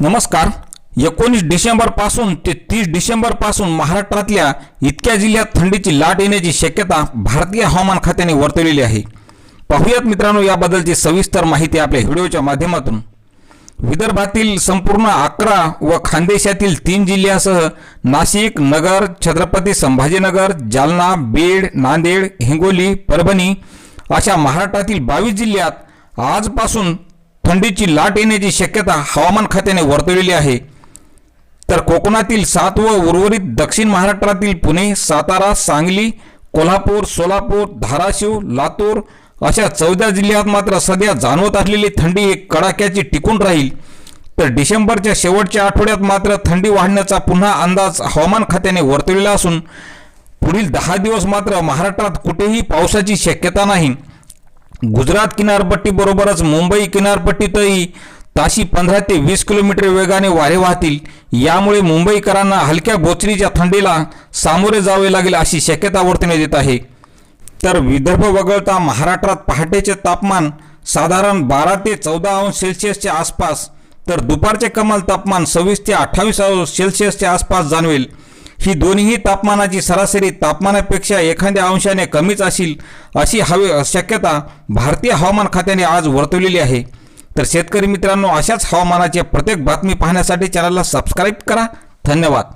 नमस्कार. एकोणीस डिसेंबरपासून ते तीस डिसेंबरपासून महाराष्ट्रातल्या इतक्या जिल्ह्यात थंडीची लाट येण्याची शक्यता भारतीय हवामान खात्याने वर्तवलेली आहे. पाहूयात मित्रांनो याबद्दलची सविस्तर माहिती आपल्या व्हिडिओच्या माध्यमातून. विदर्भातील संपूर्ण अकरा व खानदेशातील तीन जिल्ह्यासह नाशिक नगर छत्रपती संभाजीनगर जालना बीड नांदेड हिंगोली परभणी अशा महाराष्ट्रातील बावीस जिल्ह्यात आजपासून थंडीची लाट येण्याची शक्यता हवामान खात्याने वर्तवलेली आहे. तर कोकणातील सात व उर्वरित दक्षिण महाराष्ट्रातील पुणे सातारा सांगली कोल्हापूर सोलापूर धाराशिव लातूर अशा चौदा जिल्ह्यात मात्र सध्या जाणवत असलेली थंडी एक कडाक्याची टिकून राहील. तर डिसेंबरच्या शेवटच्या आठवड्यात मात्र थंडी वाढण्याचा पुन्हा अंदाज हवामान खात्याने वर्तविला असून पुढील दहा दिवस मात्र महाराष्ट्रात कुठेही पावसाची शक्यता नाही. गुजरात किनारपट्टीबरोबरच मुंबई किनारपट्टीतही ताशी पंधरा ते वीस किलोमीटर वेगाने वारे वाहतील. यामुळे मुंबईकरांना हलक्या बोचरीच्या थंडीला सामोरे जावे लागेल अशी शक्यता वर्तवण्यात येत आहे. तर विदर्भ वगळता महाराष्ट्रात पहाटेचे तापमान साधारण बारा ते चौदा अंश सेल्सिअसच्या आसपास तर दुपारचे कमाल तापमान सव्वीस ते अठ्ठावीस अंश सेल्सिअसच्या आसपास जाणवेल. ही दोन्ही तापमानाची सरासरी तापमानापेक्षा एखाद्या अंशाने कमीच असेल अशी हवे शक्यता भारतीय हवामान खात्याने आज वर्तवलेली आहे. तर शेतकरी मित्रांनो अशाच हवामानाचे प्रत्येक बातमी पाहण्यासाठी चॅनलला सबस्क्राईब करा. धन्यवाद.